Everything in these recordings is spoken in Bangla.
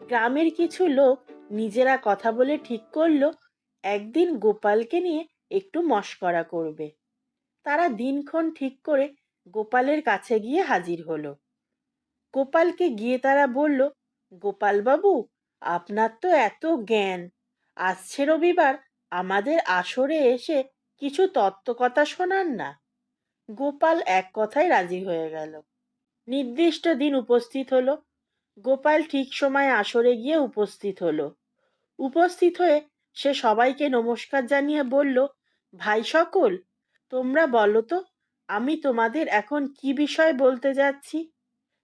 গ্রামের কিছু লোক নিজেরা কথা বলে ঠিক করল, একদিন গোপালকে নিয়ে একটু মশকরা করবে। তারা দিনক্ষণ ঠিক করে গোপালের কাছে গিয়ে হাজির হলো। গোপালকে গিয়ে তারা বলল, গোপাল বাবু, আপনার তো এত জ্ঞান। আসছে রবিবার আমাদের আসরে এসে কিছু তত্ত্বকথা শোনান না। গোপাল এক কথায় রাজি হয়ে গেল। নির্দিষ্ট দিন উপস্থিত হলো। গোপাল ঠিক সময় আসরে গিয়ে উপস্থিত হলো। উপস্থিত হয়ে সে সবাইকে নমস্কার জানিয়ে বলল, ভাই সকল, তোমরা বলো তো, আমি তোমাদের এখন কি বিষয় বলতে যাচ্ছি?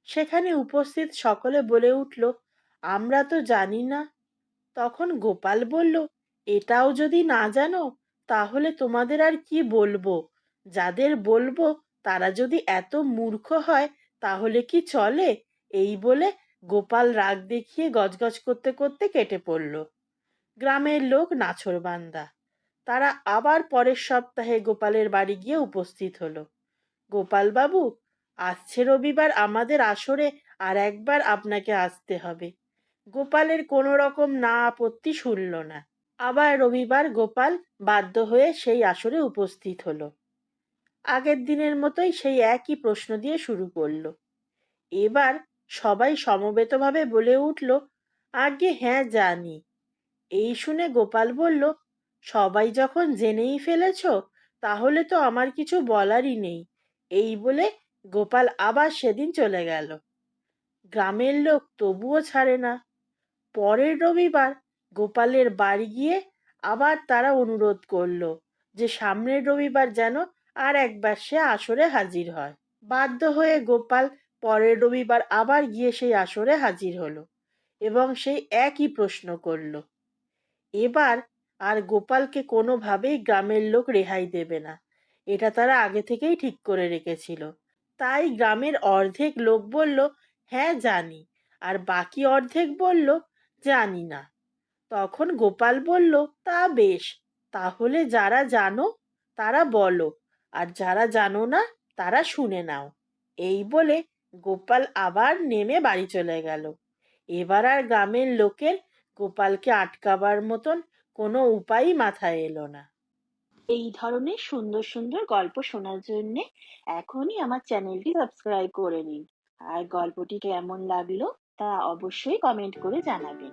সেখানে উপস্থিত সকলে বলে উঠল, আমরা তো জানি না। তখন গোপাল বলল, এটাও যদি না জানো, তাহলে তোমাদের আর কি বলব? যাদের বলব, তারা যদি এত মূর্খ হয়, তাহলে কি চলে? এই বলে গোপাল রাগ দেখিয়ে গজগজ করতে করতে কেটে পড়ল। গ্রামের লোক নাছরবান্দা তারা আবার পরের সপ্তাহে গোপালের বাড়ি গিয়ে উপস্থিত হলো। গোপালবাবু, আসছে রবিবার আমাদের আসরে আর একবার আপনাকে আসতে হবে। গোপালের কোনো রকম না আপত্তি শুনল না। আবার রবিবার গোপাল বাধ্য হয়ে সেই আসরে উপস্থিত হলো। আগের দিনের মতোই সেই একই প্রশ্ন দিয়ে শুরু করল। এবার সবাই সমবেতভাবে বলে উঠল আগে হ্যাঁ জানি। এই শুনে গোপাল বলল, সবাই যখন জেনেই ফেলেছ, তাহলে তো আমার কিছু বলারই নেই। এই বলে গোপাল আবার সেদিন চলে গেল। গ্রামের লোক তবুও ছাড়ে না। পরের রবিবার গোপালের বাড়ি গিয়ে আবার তারা অনুরোধ করল যে সামনের রবিবার যেন আর একবার সে আসরে হাজির হয়। বাধ্য হয়ে গোপাল পরের রবিবার আবার গিয়ে সেই আসরে হাজির হলো এবং সেই একই প্রশ্ন করল। এবার আর গোপালকে কোনোভাবেই গ্রামের লোক রেহাই দেবে না। এটা তারা আগে থেকেই ঠিক করে রেখেছিল। তাই গ্রামের অর্ধেক লোক বলল হ্যাঁ জানি। আর বাকি অর্ধেক বলল, জানি না। তখন গোপাল বলল, তা বেশ, তাহলে যারা জানো, তারা বলো। আর যারা জানো না, তারা শুনে নাও। এই বলে গোপাল আবার নেমে বাড়ি চলে গেল। এবার আর গ্রামের লোকের গোপালকে আটকাবার মতন কোনো উপায়ই মাথায় এলো না। এই ধরনের সুন্দর সুন্দর গল্প শোনার জন্য এখনই আমার চ্যানেলটি সাবস্ক্রাইব করে নিন। আর গল্পটি কেমন লাগল তা অবশ্যই কমেন্ট করে জানাবেন।